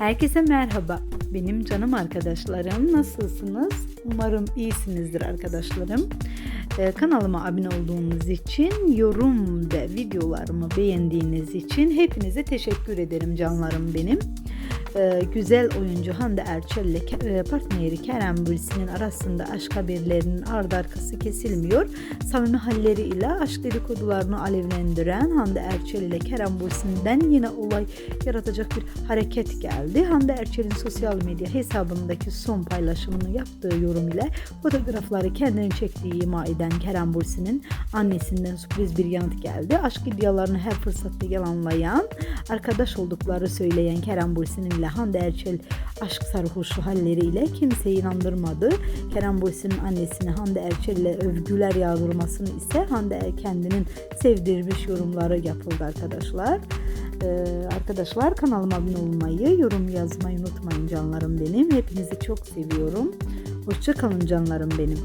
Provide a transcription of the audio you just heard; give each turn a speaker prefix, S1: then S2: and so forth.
S1: Herkese merhaba. Benim canım arkadaşlarım. Nasılsınız? Umarım iyisinizdir arkadaşlarım. Ee, kanalıma abone olduğunuz için, yorum ve videolarımı beğendiğiniz için hepinize teşekkür ederim canlarım benim. Ee, güzel oyuncu Hande Erçel ile e, partneri Kerem Bülsin'in arasında aşk haberlerinin ardı arkası kesilmiyor. Samimi halleriyle aşk dedikodularını alevlendiren Hande Erçel ile Kerem Bülsin'den yine olay yaratacak bir hareket geldi. Hande Erçel'in sosyal medya hesabındaki son paylaşımını yaptığı yorum ile fotoğrafları kendini çektiği ima eden Kerem Bülsin'in annesinden sürpriz bir yanıt geldi. Aşk iddialarını her fırsatta yalanlayan, arkadaş oldukları söyleyen Kerem Bülsin ile Hande Erçel aşk sarhoşu halleriyle kimseyi inandırmadı. Kerem Bülsin'in annesini Hande Erçel ile övgüler yağdırmasını ise Hande Er- kendinin sevdirmiş yorumları yapıldı arkadaşlar. Ee, arkadaşlar kanalıma abone olmayı, yorum yazmayı unutmayın canlarım benim. Hepinizi çok seviyorum. Hoşça kalın canlarım benim.